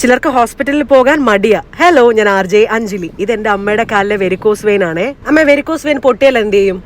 ചിലർക്ക് ഹോസ്പിറ്റലിൽ പോകാൻ മടിയാ. ഹലോ ഞാൻ ആർ ജെ അഞ്ജലി. ഇത് എന്റെ അമ്മയുടെ കാലിലെ വെരിക്കോസ് വെയിൻ ആണേ. അമ്മ വെരിക്കോസ് വെയിൻ പൊട്ടിയാൽ എന്ത് ചെയ്യും?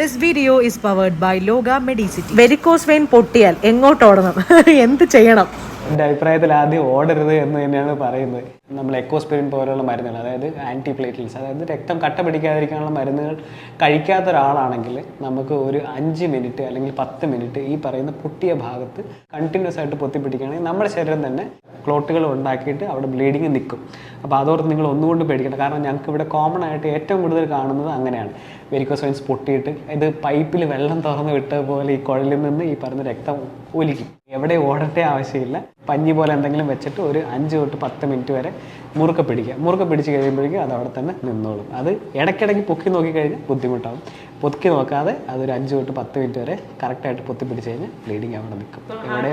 This video is powered by Loka Medicity varicose vein പൊട്ടിയാൽ എങ്ങോട്ട് ഓടണം? എന്ത് ചെയ്യണം? എന്റെ അഭിപ്രായത്തിൽ ആദ്യം ഓടരുത് എന്ന് തന്നെയാണ് പറയുന്നത്. നമ്മൾ എക്കോസ്പിരിൻ പോലുള്ള മരുന്നുകൾ അതായത് ആന്റി പ്ലേറ്റ്ലെറ്റ്സ് അതായത് രക്തം കട്ട പിടിക്കാതിരിക്കാനുള്ള മരുന്നുകൾ കഴിക്കാത്ത ഒരാളാണെങ്കിൽ നമുക്ക് ഒരു അഞ്ച് മിനിറ്റ് അല്ലെങ്കിൽ പത്ത് മിനിറ്റ് ഈ പറയുന്ന പൊട്ടിയ ഭാഗത്ത് കണ്ടിന്യൂസ് ആയിട്ട് പൊത്തിപ്പിടിക്കുകയാണെങ്കിൽ നമ്മുടെ ശരീരം തന്നെ ക്ലോട്ടുകൾ ഉണ്ടാക്കിയിട്ട് അവിടെ ബ്ലീഡിങ് നിൽക്കും. അപ്പോൾ അതോർത്ത് നിങ്ങൾ ഒന്നുകൊണ്ട് പേടിക്കണം കാരണം ഞങ്ങൾക്ക് ഇവിടെ കോമൺ ആയിട്ട് ഏറ്റവും കൂടുതൽ കാണുന്നത് അങ്ങനെയാണ്. വെരിക്കോസ് വെയിൻസ് പൊട്ടിയിട്ട് ഇത് പൈപ്പിൽ വെള്ളം തുറന്ന് വിട്ടതുപോലെ ഈ കുഴലിൽ നിന്ന് ഈ പറഞ്ഞ രക്തം ഒലിക്കും. എവിടെ ഓടട്ടെ ആവശ്യമില്ല. പഞ്ഞി പോലെ എന്തെങ്കിലും വെച്ചിട്ട് ഒരു അഞ്ച് തൊട്ട് പത്ത് മിനിറ്റ് വരെ മുറുക്ക പിടിക്കുക. മുറുക്ക പിടിച്ച് കഴിയുമ്പോഴേക്കും അത് അവിടെ തന്നെ നിന്നോളും. അത് ഇടയ്ക്കിടയ്ക്ക് പൊക്കി നോക്കിക്കഴിഞ്ഞാൽ ബുദ്ധിമുട്ടാവും. പൊക്കി നോക്കാതെ അതൊരു അഞ്ച് തൊട്ട് പത്ത് മിനിറ്റ് വരെ കറക്റ്റായിട്ട് പൊത്തി പിടിച്ച് കഴിഞ്ഞാൽ ബ്ലീഡിങ് അവിടെ നിൽക്കും. എവിടെ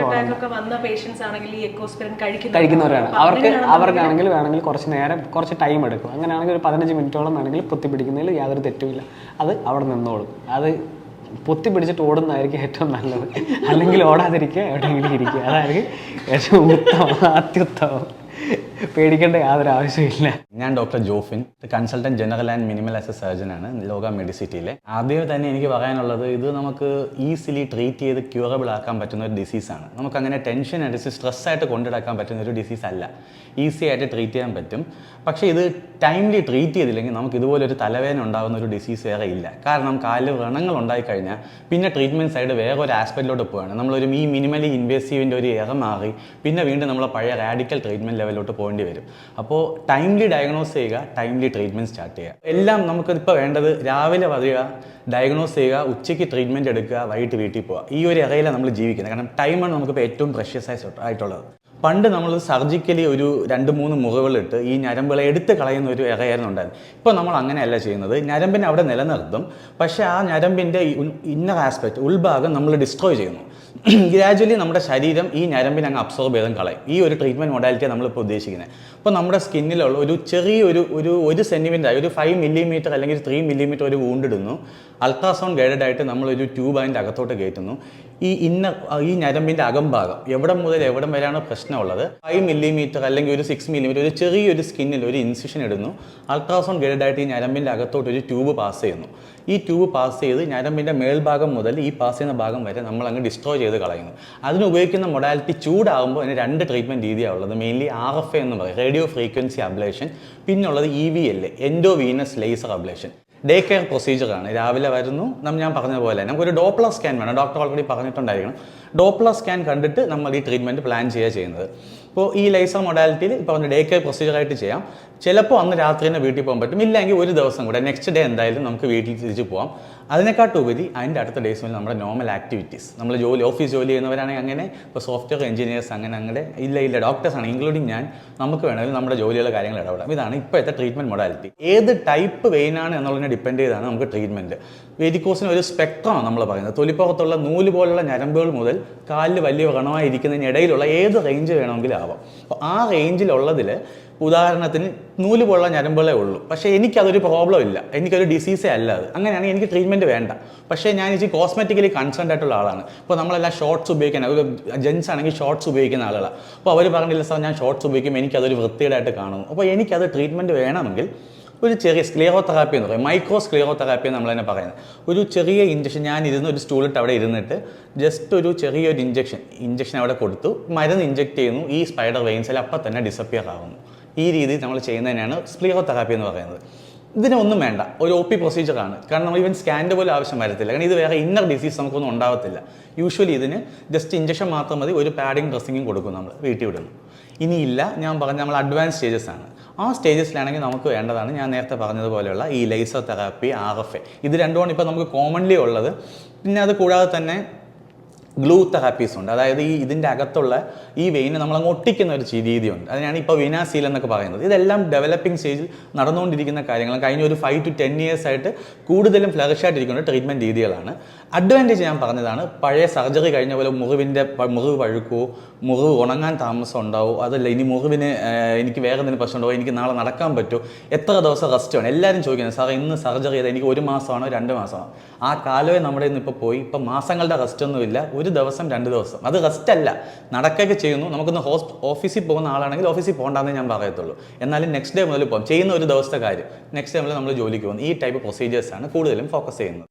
കഴിക്കുന്ന കഴിക്കുന്നവരാണ്. അവർക്ക് അവർക്കാണെങ്കിൽ വേണമെങ്കിൽ കുറച്ച് നേരം കുറച്ച് ടൈം എടുക്കും. അങ്ങനെയാണെങ്കിൽ ഒരു പതിനഞ്ച് മിനിറ്റോളം വേണമെങ്കിൽ പൊത്തി പിടിക്കുന്നതിൽ യാതൊരു തെറ്റുമില്ല. അത് അവിടെ നിന്നോളും അത് പൊത്തി പിടിച്ചിട്ട് ഓടുന്നതായിരിക്കും ഏറ്റവും നല്ലത്. അല്ലെങ്കിൽ ഓടാതിരിക്കുക എവിടെയെങ്കിലും ഇരിക്കുക. അതായിരിക്കും ഏറ്റവും ഉത്തമം അത്യുത്തമം പേടിക്കേണ്ട യാതൊരു ആവശ്യമില്ല ഞാൻ doctor Jofin consultant general and minimal access surgeon ആണ് ലോക മെഡിസിറ്റിയിലെ. ആദ്യമേ തന്നെ എനിക്ക് പറയാനുള്ളത് ഇത് നമുക്ക് ഈസിലി ട്രീറ്റ് ചെയ്ത് ക്യൂറബിൾ ആക്കാൻ പറ്റുന്ന ഒരു ഡിസീസാണ് നമുക്ക് അങ്ങനെ ടെൻഷൻ അടിച്ച് സ്ട്രെസ് ആയിട്ട് കൊണ്ടുനടക്കാൻ പറ്റുന്ന ഒരു ഡിസീസ് അല്ല. ഈസി ആയിട്ട് ട്രീറ്റ് ചെയ്യാൻ പറ്റും. പക്ഷേ ഇത് ടൈംലി ട്രീറ്റ് ചെയ്തില്ലെങ്കിൽ നമുക്ക് ഇതുപോലെ ഒരു തലവേദന ഉണ്ടാകുന്ന ഒരു ഡിസീസ് വേറെ ഇല്ല. കാരണം കാൽ വ്രണങ്ങൾ ഉണ്ടായിക്കഴിഞ്ഞാൽ പിന്നെ ട്രീറ്റ്മെന്റ് സൈഡ് വേറെ ഒരു ആസ്പെക്റ്റിലോട്ട് പോവുകയാണ് നമ്മളൊരു ഈ മിനിമലി ഇൻവേസീവിന്റെ ഒരു ഇറ മാറി പിന്നെ വീണ്ടും നമ്മൾ പഴയ റാഡിക്കൽ ട്രീറ്റ്മെന്റ് ലെവലിലോട്ട് പോകേണ്ടി വരും. അപ്പോൾ ടൈംലി ഡയഗ്നോസ് ചെയ്യുക ടൈംലി ട്രീറ്റ്മെന്റ് സ്റ്റാർട്ട് ചെയ്യുക. എല്ലാം നമുക്കിപ്പോൾ വേണ്ടത് രാവിലെ വരിക ഡയഗ്നോസ് ചെയ്യുക ഉച്ചയ്ക്ക് ട്രീറ്റ്മെന്റ് എടുക്കുക വൈകിട്ട് വീട്ടിൽ പോവുക. ഈ ഒരു ഇറയിലാണ് നമ്മൾ ജീവിക്കുന്നത്. കാരണം ടൈമാണ് നമുക്കിപ്പോൾ ഏറ്റവും പ്രഷ്യസ് ആയിട്ടുള്ളത്. പണ്ട് നമ്മൾ സർജിക്കലി ഒരു രണ്ട് മൂന്ന് മുറിവുകളിട്ട് ഈ ഞരമ്പുകളെ എടുത്ത് കളയുന്ന ഒരു ഇറയായിരുന്നു ഉണ്ടായിരുന്നു ഇപ്പോൾ നമ്മൾ അങ്ങനെയല്ല ചെയ്യുന്നത്. ഞരമ്പിനെ അവിടെ നിലനിർത്തും. പക്ഷേ ആ ഞരമ്പിന്റെ ഇന്നർ ആസ്പെക്റ്റ് ഉൾഭാഗം നമ്മൾ ഡിസ്ട്രോയ് ചെയ്യുന്നു. ഗ്രാജ്വലി നമ്മുടെ ശരീരം ഈ ഞരമ്പിനെ അങ്ങ് അബ്സോർബ് ചെയ്തും കളയും. ഈ ഒരു ട്രീറ്റ്മെന്റ് മൊഡാലിറ്റിയാണ് നമ്മളിപ്പോൾ ഉദ്ദേശിക്കുന്നത്. അപ്പോൾ നമ്മുടെ സ്കിന്നിലുള്ള ഒരു ചെറിയൊരു ഒരു ഒരു സെന്റിമീറ്റർ ഒരു ഫൈവ് മില്ലിമീറ്റർ അല്ലെങ്കിൽ ത്രീ മില്ലിമീറ്റർ ഒരു വൂണ്ടിടുന്നു അൾട്രാസൗണ്ട് ഗൈഡഡ് ആയിട്ട് നമ്മളൊരു ട്യൂബ് അതിന്റെ അകത്തോട്ട് കയറ്റുന്നു. ഈ ഇന്ന ഈ ഞരമ്പിന്റെ അകംഭാഗം എവിടെ മുതൽ എവിടെ വരെയാണ് പ്രശ്നമുള്ളത്? ഫൈവ് മില്ലിമീറ്റർ അല്ലെങ്കിൽ ഒരു സിക്സ് മില്ലിമീറ്റർ ഒരു ചെറിയൊരു സ്കിന്നിൽ ഒരു ഇൻസിഷൻ ഇടുന്നു. അൾട്രാസൗണ്ട് ഗൈഡഡ് ആയിട്ട് ഈ ഞരമ്പിന്റെ അകത്തോട്ട് ഒരു ട്യൂബ് പാസ് ചെയ്യുന്നു. ഈ ട്യൂബ് പാസ് ചെയ്ത് ഞരമ്പിന്റെ മേൽഭാഗം മുതൽ ഈ പാസ് ചെയ്യുന്ന ഭാഗം വരെ നമ്മൾ അങ്ങ് ഡിസ്ട്രോയ് ചെയ്ത് കളയുന്നു. അതിന് ഉപയോഗിക്കുന്ന മൊഡാലിറ്റി ചൂടാകുമ്പോൾ അതിന് രണ്ട് ട്രീറ്റ്മെന്റ് രീതിയാണ് ഉള്ളത്. മെയിൻലി ആർ എഫ് എന്ന് പറയും. റേഡിയോ ഫ്രീക്വൻസി അബ്ലേഷൻ പിന്നുള്ളത് E V L endovenous laser ablation day care പ്രൊസീജിയറാണ് രാവിലെ വരുന്നു. നമ്മൾ ഞാൻ പറഞ്ഞ പോലെ നമുക്കൊരു ഡോപ്ലർ സ്കാൻ വേണം. ഡോക്ടർ ഓൾറെഡി പറഞ്ഞിട്ടുണ്ടായിരിക്കണം. ഡോപ്ലർ സ്കാൻ കണ്ടിട്ട് നമ്മൾ ഈ ട്രീറ്റ്മെന്റ് പ്ലാൻ ചെയ്യുക ചെയ്യുന്നത്. ഇപ്പോൾ ഈ ലേസർ മൊഡാലിറ്റിയിൽ ഇപ്പോൾ ഡേ കെയർ പ്രൊസീജിയറായിട്ട് ചെയ്യാം. ചിലപ്പോൾ അന്ന് രാത്രി തന്നെ വീട്ടിൽ പോകാൻ പറ്റും. ഇല്ലെങ്കിൽ ഒരു ദിവസം കൂടെ നെക്സ്റ്റ് ഡേ എന്തായാലും നമുക്ക് വീട്ടിൽ തിരിച്ച് പോകാം അതിനെക്കാട്ടുപരി അതിന്റെ അടുത്ത ഡേയ്സിൽ നമ്മുടെ നോർമൽ ആക്ടിവിറ്റീസ് നമ്മൾ ജോലി ഓഫീസ് ജോലി ചെയ്യുന്നവരാണെങ്കിൽ അങ്ങനെ ഇപ്പോൾ സോഫ്റ്റ്വെയർ എഞ്ചിനീയേഴ്സ് അങ്ങനെ അങ്ങനെ ഇല്ല ഇല്ല ഡോക്ടേഴ്സ് ആണ് ഇൻക്ലൂഡിങ് ഞാൻ നമുക്ക് വേണമെങ്കിൽ നമ്മുടെ ജോലിയുള്ള കാര്യങ്ങൾ ഇടപെടാം. ഇതാണ് ഇപ്പോഴത്തെ ട്രീറ്റ്മെന്റ് മൊഡാലിറ്റി ഏത് ടൈപ്പ് വെയിനാണ് എന്നുള്ളതിനെ ഡിപ്പെൻഡ് ചെയ്താണ് നമുക്ക് ട്രീറ്റ്മെന്റ് വേദിക്കോസിന് ഒരു സ്പെക്ട്രമാണ് നമ്മൾ പറയുന്നത്. തൊലിപ്പുറത്തുള്ള നൂൽ പോലുള്ള ഞരമ്പുകൾ മുതൽ കാലിൽ വലിയ വ്രണമായി ഇടയിലുള്ള ഏത് റേഞ്ച് വേണമെങ്കിലും ആവാം. അപ്പോൾ ആ റേഞ്ചിലുള്ളതിൽ ഉദാഹരണത്തിന് നൂൽ പോലുള്ള ഞരമ്പുകളേ ഉള്ളൂ. പക്ഷേ എനിക്കതൊരു പ്രോബ്ലം ഇല്ല. എനിക്കൊരു ഡിസീസേ അല്ല അത്. അങ്ങനെയാണെങ്കിൽ എനിക്ക് ട്രീറ്റ്മെന്റ് വേണ്ട. പക്ഷേ ഞാൻ ഇച്ചിരി കോസ്മെറ്റിക്കലി കൺസേൺ ആയിട്ടുള്ള ആളാണ്. ഇപ്പോൾ നമ്മളെല്ലാം ഷോർട്സ് ഉപയോഗിക്കുന്ന ഒരു ജെൻസ് ആണെങ്കിൽ ഷോർട്സ് ഉപയോഗിക്കുന്ന ആളുകളാണ് അപ്പോൾ അവർ പറഞ്ഞില്ല സാർ ഞാൻ ഷോർട്സ് ഉപയോഗിക്കും എനിക്കതൊരു വൃത്തികേടായിട്ട് കാണുന്നു അപ്പോൾ എനിക്കത് ട്രീറ്റ്മെന്റ് വേണമെങ്കിൽ ഒരു ചെറിയ സ്ക്ലിയറോ തെറാപ്പി എന്ന് പറയും. മൈക്രോ സ്ക്ലിയറോ തെറാപ്പി നമ്മൾ തന്നെ പറയുന്നത്. ഒരു ചെറിയ ഇഞ്ചക്ഷൻ ഞാൻ ഇരുന്ന് ഒരു സ്റ്റൂളിട്ട് അവിടെ ഇരുന്നിട്ട് ജസ്റ്റ് ഒരു ചെറിയൊരു ഇഞ്ചക്ഷൻ ഇഞ്ചക്ഷൻ അവിടെ കൊടുത്തു. മരുന്ന് ഇഞ്ചക്ട് ചെയ്യുന്നു. ഈ സ്പൈഡർ വെയിൻസിൽ അപ്പം തന്നെ ഡിസപ്പിയർ ആകുന്നു ഈ രീതിയിൽ നമ്മൾ ചെയ്യുന്നതിനാണ് സ്പ്ലിയോ തെറാപ്പി എന്ന് പറയുന്നത്. ഇതിനൊന്നും വേണ്ട. ഒരു ഒ പി പ്രൊസീജിയറാണ് കാരണം നമ്മൾ ഇവൻ സ്കാന്റെ പോലും ആവശ്യം വരത്തില്ല. കാരണം ഇത് വേറെ ഇന്നർ ഡിസീസ് നമുക്കൊന്നും ഉണ്ടാവത്തില്ല. യൂഷ്വലി ഇതിന് ജസ്റ്റ് ഇഞ്ചക്ഷൻ മാത്രം മതി. ഒരു പാഡിങ് ഡ്രസ്സിങ്ങും കൊടുക്കും നമ്മൾ വീട്ടിൽ വിടുന്നു. ഇനിയില്ല ഞാൻ പറഞ്ഞ നമ്മൾ അഡ്വാൻസ് സ്റ്റേജസ് ആണ്. ആ സ്റ്റേജസിലാണെങ്കിൽ നമുക്ക് വേണ്ടതാണ് ഞാൻ നേരത്തെ പറഞ്ഞതുപോലെയുള്ള ഈ laser therapy R F A ഇത് രണ്ടുമാണ് ഇപ്പോൾ നമുക്ക് കോമൺലി ഉള്ളത്. പിന്നെ അത് കൂടാതെ തന്നെ ഗ്ലൂ തെറാപ്പീസ് ഉണ്ട്. അതായത് ഈ ഇതിന്റെ അകത്തുള്ള ഈ വെയിനെ നമ്മൾ അങ്ങ് ഒട്ടിക്കുന്ന ഒരു രീതിയുണ്ട്. അതിനാണ് ഇപ്പോൾ വിനാസീൽ എന്നൊക്കെ പറയുന്നത്. ഇതെല്ലാം ഡെവലപ്പിംഗ് സ്റ്റേജിൽ നടന്നുകൊണ്ടിരിക്കുന്ന കാര്യങ്ങൾ കഴിഞ്ഞ ഒരു ഫൈവ് ടു ടെൻ ഇയേഴ്സ് ആയിട്ട് കൂടുതലും ഫ്ലറിഷ് ആയിട്ടിരിക്കുന്ന ട്രീറ്റ്മെന്റ് രീതികളാണ്. അഡ്വാന്റേജ് ഞാൻ പറഞ്ഞതാണ് പഴയ സർജറി കഴിഞ്ഞ പോലെ മുറിവിന്റെ മുറിവ് പഴുക്കുവോ മുറിവ് ഉണങ്ങാൻ താമസം ഉണ്ടാവോ അതല്ല ഇനി മുറിവിന് എനിക്ക് വേറെ എന്തെങ്കിലും പ്രശ്നം ഉണ്ടാവും എനിക്ക് നാളെ നടക്കാൻ പറ്റുമോ എത്ര ദിവസം റെസ്റ്റ് വേണം? എല്ലാവരും ചോദിക്കുന്നത് സാറേ ഇന്ന് സർജറി ചെയ്താൽ എനിക്ക് ഒരു മാസമാണോ രണ്ട് മാസമാണോ? ആ കാലമേ നമ്മുടെ ഇന്ന് ഇപ്പോൾ പോയി. ഇപ്പോൾ മാസങ്ങളുടെ റെസ്റ്റ് ഒന്നുമില്ല. ഒരു ദിവസം രണ്ട് ദിവസം. അത് റെസ്റ്റ് അല്ല. നടക്കുകയൊക്കെ ചെയ്യുന്നു. നമുക്കൊന്ന് ഹോസ്റ്റ് ഓഫീസിൽ പോകുന്ന ആളാണെങ്കിൽ ഓഫീസിൽ പോകണ്ടെന്ന് ഞാൻ പറയത്തുള്ളൂ. എന്നാലും നെക്സ്റ്റ് ഡേ മുതൽ പോകും. ചെയ്യുന്ന ഒരു ദിവസത്തെ കാര്യം. നെക്സ്റ്റ് ഡേ മുതൽ നമ്മൾ ജോലിക്ക് പോകുന്നു. ഈ ടൈപ്പ് പ്രൊസീജിയേഴ്സാണ് കൂടുതലും ഫോക്കസ് ചെയ്യുന്നത്.